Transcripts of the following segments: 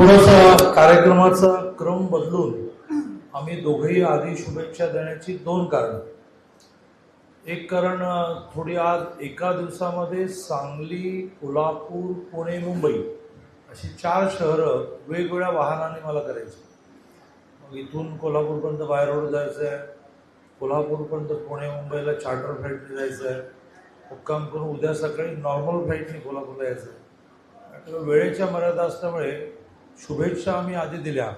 थोडासा कार्यक्रमाचा क्रम बदलून आम्ही दोघेही आधी शुभेच्छा देण्याची दोन कारण. एक कारण थोडी आज एका दिवसामध्ये सांगली कोल्हापूर पुणे मुंबई अशी चार शहरं वेगवेगळ्या वाहनाने मला करायची. मग इथून कोल्हापूरपर्यंत बाय रोड जायचं आहे कोल्हापूरपर्यंत पुणे मुंबईला चार्टर फ्लाईटने जायचं आहे मुक्काम करून उद्या सकाळी नॉर्मल फ्लाईटने कोल्हापूरला यायचं आहे वेळेच्या मर्यादा असल्यामुळे शुभेच्छा आम्ही आधी दिल्या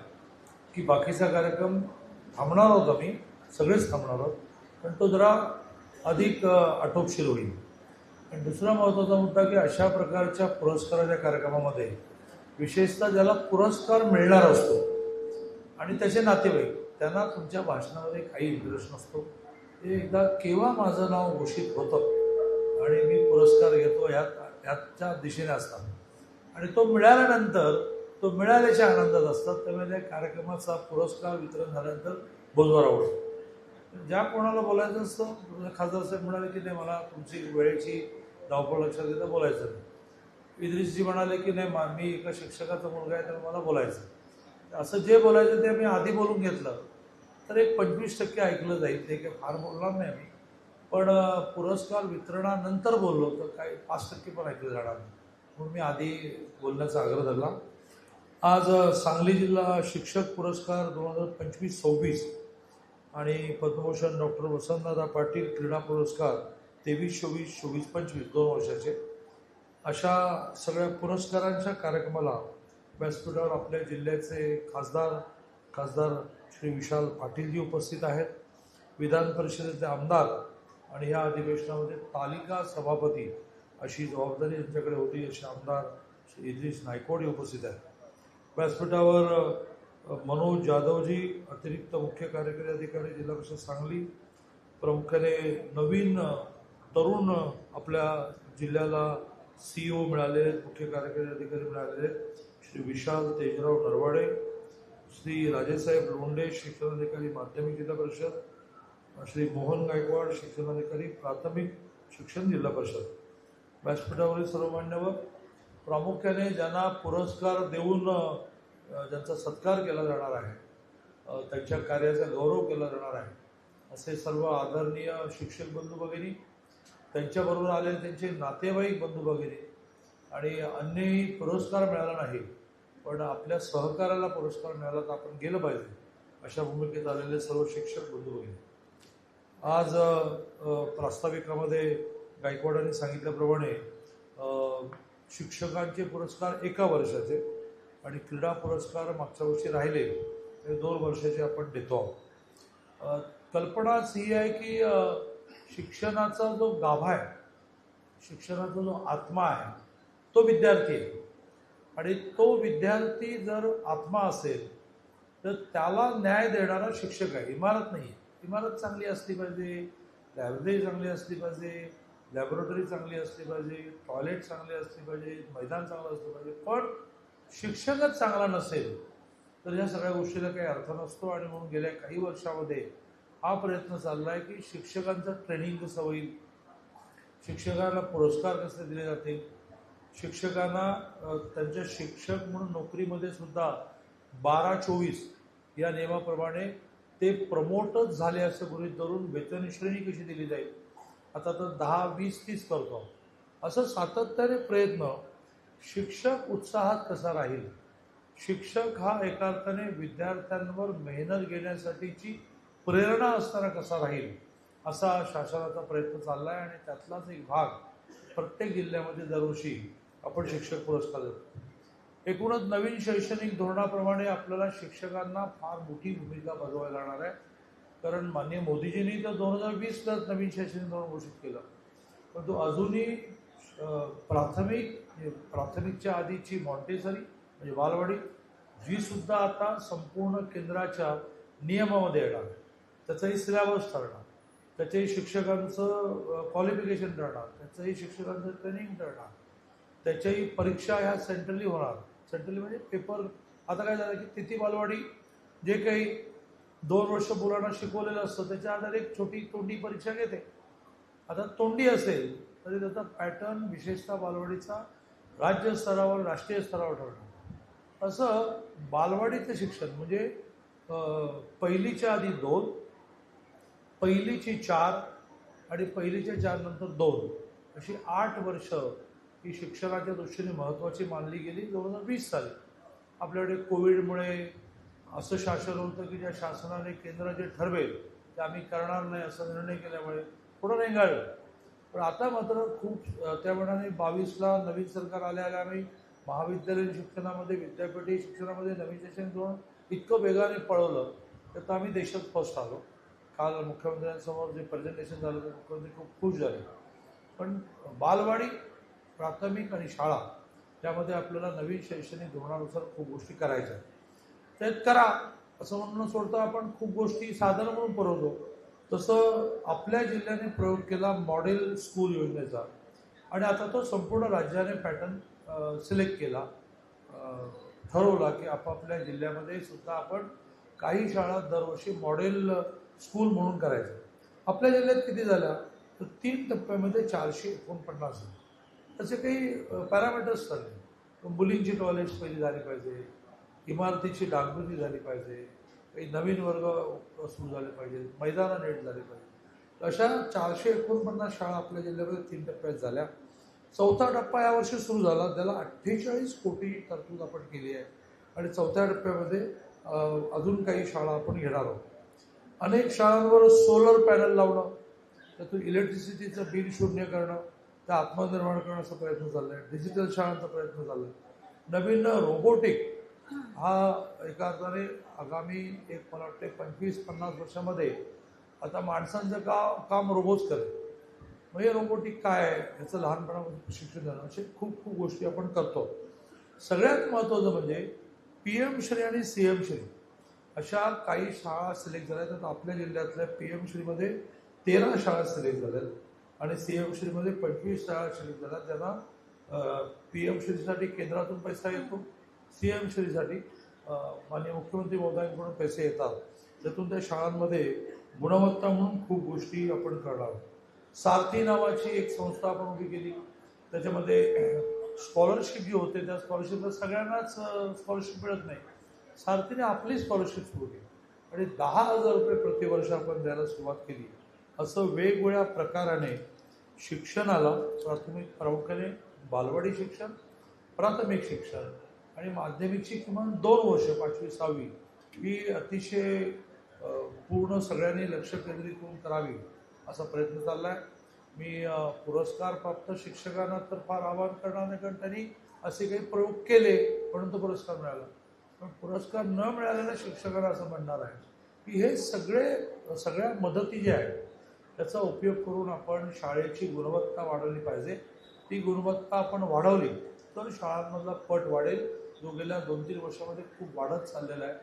की बाकीचा कार्यक्रम थांबणार आहोत आम्ही सगळेच थांबणार आहोत. पण तो जरा अधिक अ, आटोपशीर होईल. आणि दुसरा महत्त्वाचा मुद्दा की अशा प्रकारच्या पुरस्काराच्या कार्यक्रमामध्ये विशेषतः ज्याला पुरस्कार मिळणार असतो आणि त्याचे नातेवाईक त्यांना तुमच्या भाषणामध्ये काही इंटरेस्ट नसतो. ते एकदा केव्हा माझं नाव घोषित होतं आणि मी पुरस्कार घेतो ह्यात ह्याच्या दिशेने असतात. आणि तो मिळाल्यानंतर तो मिळाल्याच्या आनंदात असतात. त्यामुळे त्या कार्यक्रमाचा पुरस्कार वितरण झाल्यानंतर बोलवर आवडतो. ज्या कोणाला बोलायचं असतं खासदार साहेब म्हणाले की नाही मला तुमची वेळेची धावपळ लक्षात घेता बोलायचं नाही. इद्रिसजी म्हणाले की नाही मा- मी एका शिक्षकाचा मुलगा आहे त्यामुळे मला बोलायचं असं जे बोलायचं ते मी आधी बोलून घेतलं. तर एक पंचवीस टक्के ऐकलं जाईल. ते काही फार बोलणार नाही मी पण पुरस्कार वितरणानंतर बोललो तर काही पाच टक्के पण ऐकलं जाणार नाही. म्हणून मी आधी बोलण्याचा आग्रह धरला. आज सांगली जिल्हा शिक्षक पुरस्कार दोन हजार पंचवीस सव्वीस आणि पद्मभूषण डॉक्टर वसंतदादा पाटील क्रीडा पुरस्कार तेवीस चोवीस चोवीस पंचवीस दोन वर्षाचे. अशा सगळ्या पुरस्कारांच्या कार्यक्रमाला व्यासपीठावर आपल्या जिल्ह्याचे खासदार खासदार श्री विशाल पाटीलजी उपस्थित आहेत. विधान परिषदेचे आमदार आणि या अधिवेशनामध्ये तालिका सभापती अशी जबाबदारी यांच्याकडे होती असे आमदार श्री इद्रिश नायकोड उपस्थित आहेत. व्यासपीठावर मनोज जाधवजी अतिरिक्त मुख्य कार्यकारी अधिकारी जिल्हा परिषद सांगली प्रामुख्याने नवीन तरुण आपल्या जिल्ह्याला सी ओ मिळाले आहेत मुख्य कार्यकारी अधिकारी मिळाले आहेत श्री विशाल तेजराव नरवाडे श्री राजेसाहेब लोंडे शिक्षणाधिकारी माध्यमिक जिल्हा परिषद श्री मोहन गायकवाड शिक्षणाधिकारी प्राथमिक शिक्षण जिल्हा परिषद. व्यासपीठावरील सर्व मान्यवर प्रामुख्याने ज्यांना पुरस्कार देऊन ज्यांचा सत्कार केला जाणार आहे त्यांच्या कार्याचा गौरव केला जाणार आहे असे सर्व आदरणीय शिक्षक बंधू भगिनी त्यांच्याबरोबर आलेले त्यांचे नातेवाईक बंधू भगिनी आणि अन्यही पुरस्कार मिळाला नाही पण आपल्या सहकार्याला पुरस्कार मिळाला तर आपण गेलं पाहिजे अशा भूमिकेत आलेले सर्व शिक्षक बंधू भगिनी. आज प्रास्ताविकामध्ये गायकवाडांनी सांगितल्याप्रमाणे शिक्षकांचे पुरस्कार एका वर्षाचे आणि क्रीडा पुरस्कार मागच्या वर्षी राहिले ते दोन वर्षाचे आपण देतो आहोत. कल्पनाच ही आहे की शिक्षणाचा जो गाभा आहे शिक्षणाचा जो आत्मा आहे तो विद्यार्थी आहे. आणि तो विद्यार्थी जर आत्मा असेल तर त्याला न्याय देणारा शिक्षक आहे. इमारत नाही इमारत चांगली असली पाहिजे लायब्ररी चांगली असली पाहिजे लॅबोरेटरी चांगली असली पाहिजे टॉयलेट चांगले असली पाहिजे मैदान चांगलं असलं पाहिजे पण शिक्षकच चांगला नसेल तर या सगळ्या गोष्टीला काही अर्थ नसतो आणि म्हणून गेल्या काही वर्षामध्ये हा प्रयत्न चालला आहे की शिक्षकांचं ट्रेनिंग कसं होईल? शिक्षकांना पुरस्कार कसे दिले जातील? शिक्षकांना त्यांच्या शिक्षक म्हणून नोकरीमध्ये सुद्धा बारा चोवीस या नियमाप्रमाणे ते प्रमोटच झाले असं गृहीत धरून वेतनश्रेणी कशी दिली जाईल? आता तर दहा वीस तीस करतो. असं सातत्याने प्रयत्न शिक्षक उत्साहात कसा राहील? शिक्षक हा एका अर्थाने विद्यार्थ्यांवर मेहनत घेण्यासाठीची प्रेरणा असणारा कसा राहील? असा शासनाचा प्रयत्न चालला आहे आणि त्यातलाच एक भाग प्रत्येक जिल्ह्यामध्ये दरवर्षी आपण शिक्षक पुरस्कार देतो. एकूणच नवीन शैक्षणिक धोरणाप्रमाणे आपल्याला शिक्षकांना फार मोठी भूमिका बजावायला लागणार आहे. कारण माननीय मोदीजींनी तर दोन हजार वीसलाच नवीन शैक्षणिक धोरण घोषित केलं. परंतु अजूनही प्राथमिक म्हणजे प्राथमिकच्या आधीची मॉन्टेसरी म्हणजे बालवाडी जी सुद्धा आता संपूर्ण केंद्राच्या नियमामध्ये येणार. त्याचाही सिलेबस ठरणार. त्याचंही शिक्षकांचं क्वालिफिकेशन ठरणार. त्याचंही शिक्षकांचं ट्रेनिंग ठरणार. त्याच्याही परीक्षा ह्या सेंट्रली होणार. सेंट्रली म्हणजे पेपर आता काय झालं की तिथी बालवाडी जे काही दोन वर्ष मुलांना शिकवलेलं असतं त्याच्या आधारे एक छोटी तोंडी परीक्षा घेते. आता तोंडी असेल तरी त्याचा पॅटर्न विशेषतः बालवाडीचा राज्य स्तरावर राष्ट्रीय स्तरावर ठरणार असं बालवाडीचं शिक्षण म्हणजे पहिलीच्या आधी दोन पहिलीची चार आणि पहिलीच्या चार नंतर दोन अशी आठ वर्ष ही शिक्षणाच्या दृष्टीने महत्त्वाची मानली गेली दोन हजार वीस साली. आपल्याकडे कोविडमुळे असं शासन होतं की ज्या शासनाने केंद्र जे ठरवेल ते आम्ही करणार नाही असा निर्णय केल्यामुळे थोडं रेंगाळलं. पण आता मात्र खूप अ, त्या मनाने बावीसला नवीन सरकार आल्या आल्या आम्ही महाविद्यालयीन शिक्षणामध्ये विद्यापीठी शिक्षणामध्ये नवीन शिक्षण धोरण इतकं वेगाने पळवलं तर आम्ही देशात फर्स्ट आलो. काल मुख्यमंत्र्यांसमोर जे प्रेझेंटेशन झालं ते मुख्यमंत्री खूप खुश झाले. पण बालवाडी प्राथमिक आणि शाळा त्यामध्ये आपल्याला नवीन शैक्षणिक धोरणानुसार खूप गोष्टी करायच्या आहेत. ते करा. असं म्हणणं सोडतो आपण खूप गोष्टी साधन म्हणून पुरवतो. तसं आपल्या जिल्ह्याने प्रयोग केला मॉडेल स्कूल योजनेचा. आणि आता तो संपूर्ण राज्याने पॅटर्न सिलेक्ट केला. ठरवला की आपापल्या जिल्ह्यामध्ये सुद्धा आपण काही शाळा दरवर्षी मॉडेल स्कूल म्हणून करायचं. आपल्या जिल्ह्यात किती झाल्या? तर तीन टप्प्यामध्ये चारशे एकोणपन्नास तसे काही पॅरामीटर्स ठरले मुलींची टॉयलेट्स पहिली झाली पाहिजे इमारतीची डागडुजी झाली पाहिजे काही नवीन वर्ग सुरू झाले पाहिजेत मैदानं नीट झाली पाहिजे. अशा चारशे एकोणपन्नास शाळा आपल्या जिल्ह्यामध्ये तीन टप्प्यात झाल्या. चौथा टप्पा यावर्षी सुरू झाला. त्याला अठ्ठेचाळीस कोटी तरतूद आपण केली आहे. आणि चौथ्या टप्प्यामध्ये अजून काही शाळा आपण घेणार आहोत. अनेक शाळांवर सोलर पॅनल लावणं त्यातून इलेक्ट्रिसिटीचं बिल शून्य करणं त्या आत्मनिर्माण करण्याचा प्रयत्न चाललाय. डिजिटल शाळांचा प्रयत्न चाललाय. नवीन रोबोटिक हा एका अर्थाने आगामी एक मला वाटते पंचवीस पन्नास वर्षामध्ये आता माणसांचं का काम रोबोच करेल म्हणजे रोबोटिक काय आहे? याचं लहानपणापासून प्रशिक्षण देणं असे खूप खूप गोष्टी आपण करतो. सगळ्यात महत्त्वाचं म्हणजे पी एम श्री आणि सी एम श्री. अशा काही शाळा सिलेक्ट झाल्या तर आपल्या जिल्ह्यातल्या पी एम श्रीमध्ये तेरा शाळा सिलेक्ट झाल्यात आणि सी एम श्रीमध्ये पंचवीस शाळा सिलेक्ट झाल्या त्यांना पी एम श्रीसाठी केंद्रातून पैसा येतो. सी एम श्रीसाठी माननीय मुख्यमंत्री महोदयांकडून पैसे येतात. त्यातून त्या शाळांमध्ये गुणवत्ता म्हणून खूप गोष्टी आपण करणार आहोत. सारथी नावाची एक संस्था आपण उभी केली. त्याच्यामध्ये स्कॉलरशिप जी होते त्या स्कॉलरशिपला सगळ्यांनाच स्कॉलरशिप मिळत नाही. सारथीने आपली स्कॉलरशिप सुरू केली. आणि दहा हजार रुपये प्रतिवर्ष आपण द्यायला सुरुवात केली. असं वेगवेगळ्या प्रकाराने शिक्षणाला प्राथमिक प्रामुख्याने बालवाडी शिक्षण प्राथमिक शिक्षण आणि माध्यमिकची किमान दोन वर्ष पाचवी सहावी ही अतिशय पूर्ण सगळ्यांनी लक्ष केंद्रित करून करावी असा प्रयत्न चालला आहे मी पुरस्कार प्राप्त शिक्षकांना तर फार आवाहन करणार नाही कारण त्यांनी असे काही प्रयोग केले म्हणून तो पुरस्कार मिळाला. पण पुरस्कार न मिळालेल्या शिक्षकांना असं म्हणणार आहे की हे सगळे सगळ्या मदती ज्या आहेत त्याचा उपयोग करून आपण शाळेची गुणवत्ता वाढवली पाहिजे. ती गुणवत्ता आपण वाढवली तर शाळांमधला पट वाढेल. जो गेल्या दोन तीन वर्षामध्ये खूप वाढत चाललेला आहे.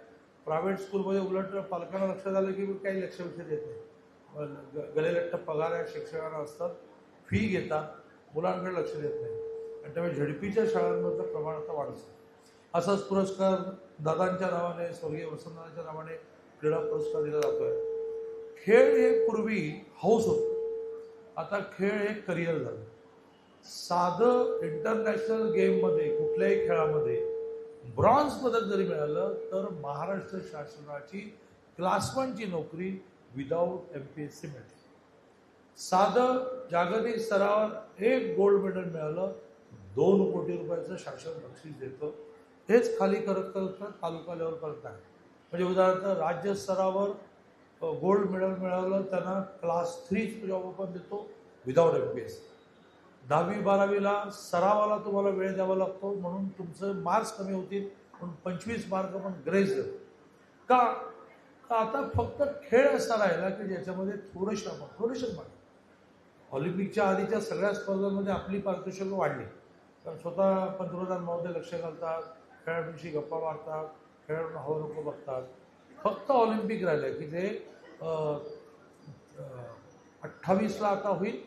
प्रायव्हेट स्कूलमध्ये उलट पालकांना लक्षात आलं की काही लक्ष विषय देत नाही. ग- गलेलट्ट पगार या शिक्षकांना असतात. फी घेतात. मुलांकडे लक्ष देत नाही. आणि त्यामुळे झडपीच्या शाळांमधलं प्रमाण आता वाढतं असाच पुरस्कार दादांच्या नावाने स्वर्गीय वसंतांच्या नावाने क्रीडा पुरस्कार दिला जातोय. खेळ हे पूर्वी हौस होतं. आता खेळ हे करिअर झालं. साधं इंटरनॅशनल गेममध्ये कुठल्याही खेळामध्ये ब्रॉन्झ पदक जरी मिळालं तर महाराष्ट्र शासनाची क्लासवनची नोकरी without M P S C मिळते. साधं जागतिक स्तरावर एक गोल्ड मेडल मिळालं दोन कोटी रुपयाचं शासन बक्षीस देतं. हेच खाली करत करत करत तालुका करत आहे. म्हणजे उदाहरणार्थ राज्य स्तरावर गोल्ड मेडल मिळालं त्यांना क्लास थ्री जॉब आपण देतो विदाऊट एम पी एस दहावी बारावीला सरावाला तुम्हाला वेळ द्यावा लागतो म्हणून तुमचं मार्क्स कमी होतील पण पंचवीस मार्क पण ग्रेस देतो का? का आता फक्त खेळ असा राहिला की ज्याच्यामध्ये थोडंसं आपण थोडेसे मार्क ऑलिम्पिकच्या आधीच्या सगळ्या स्पर्धांमध्ये आपली पारितोषिकं वाढली. कारण स्वतः पंतप्रधान महोदय लक्ष घालतात खेळाडूंशी गप्पा मारतात खेळाडूंना हवं नको बघतात. फक्त ऑलिम्पिक राहिलं की ते अठ्ठावीसला आता होईल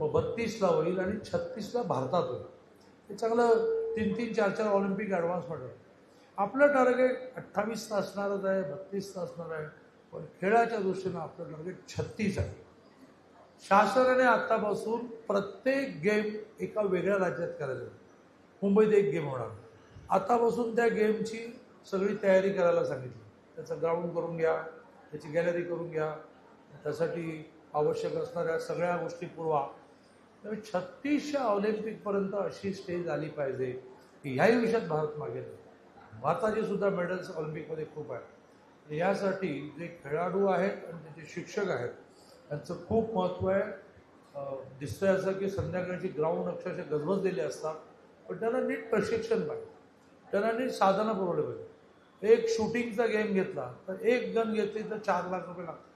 मग बत्तीसला होईल आणि छत्तीसला भारतात होईल. हे चांगलं तीन तीन चार चार ऑलिम्पिक ॲडव्हान्स मॉडेल आपलं टार्गेट अठ्ठावीसला असणारच आहे बत्तीसला असणार आहे. पण खेळाच्या दृष्टीनं आपलं टार्गेट छत्तीस आहे. शासनाने आत्तापासून प्रत्येक गेम एका वेगळ्या राज्यात करायला मुंबईत एक गेम होणार. आतापासून त्या गेमची सगळी तयारी करायला सांगितली. त्याचं ग्राउंड करून घ्या त्याची गॅलरी करून घ्या. त्यासाठी आवश्यक असणाऱ्या सगळ्या गोष्टी पुरवा. त्यामुळे छत्तीसच्या ऑलिम्पिकपर्यंत अशी स्टेज आली पाहिजे की ह्याही विषयात भारत मागे नाही. भारताचे सुद्धा मेडल्स ऑलिम्पिकमध्ये खूप आहेत. यासाठी जे खेळाडू आहेत आणि त्याचे शिक्षक आहेत त्यांचं खूप महत्त्व आहे. दिसतं दिसतंय असं की संध्याकाळची ग्राउंड अक्षरशः गजबजलेली असतात पण त्यांना नीट प्रशिक्षण पाहिजे. त्यांना नीट साधनं पुरवले पाहिजे. एक शूटिंगचा गेम घेतला तर एक गन घेतली तर चार लाख रुपये लागतात.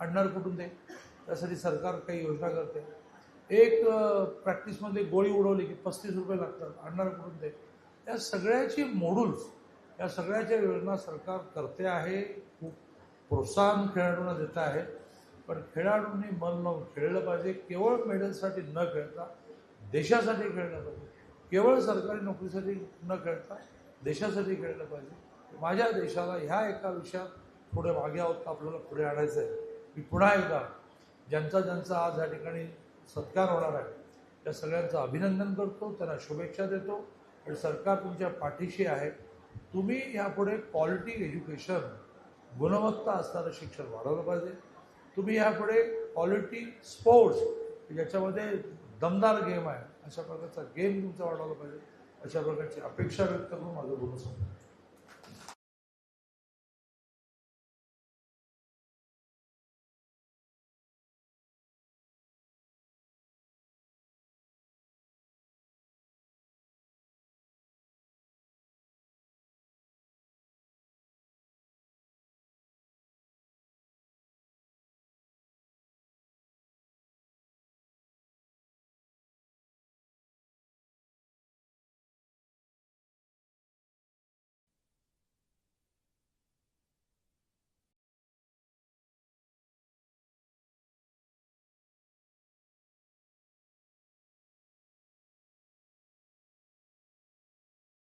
आणणार कुठून ते त्यासाठी सरकार काही योजना करते. एक प्रॅक्टिसमध्ये गोळी उडवली की पस्तीस रुपये लागतात आणणार कुठून ते? या सगळ्याची मोडूल्स या सगळ्याच्या योजना सरकार करते आहे खूप प्रोत्साहन खेळाडूंना देत आहे. पण खेळाडूंनी मन लावून खेळलं पाहिजे केवळ मेडलसाठी न खेळता देशासाठी खेळलं पाहिजे. केवळ सरकारी नोकरीसाठी न खेळता देशासाठी खेळलं पाहिजे. माझ्या देशाला ह्या एका विषयात पुढे मागे आहोत आपल्याला पुढे आणायचं आहे मी पुन्हा एकदा ज्यांचा ज्यांचा आज या ठिकाणी सत्कार होणार आहे. त्या सगळ्यांचं अभिनंदन करतो त्यांना शुभेच्छा देतो आणि सरकार तुमच्या पाठीशी आहे. तुम्ही यापुढे क्वालिटी एज्युकेशन गुणवत्ता असणारं शिक्षण वाढवलं पाहिजे. तुम्ही यापुढे क्वालिटी स्पोर्ट्स ज्याच्यामध्ये दमदार गेम आहे अशा प्रकारचा गेम तुमचा वाढवला पाहिजे. अशा प्रकारची अपेक्षा व्यक्त करून माझं बोलणं संपलं.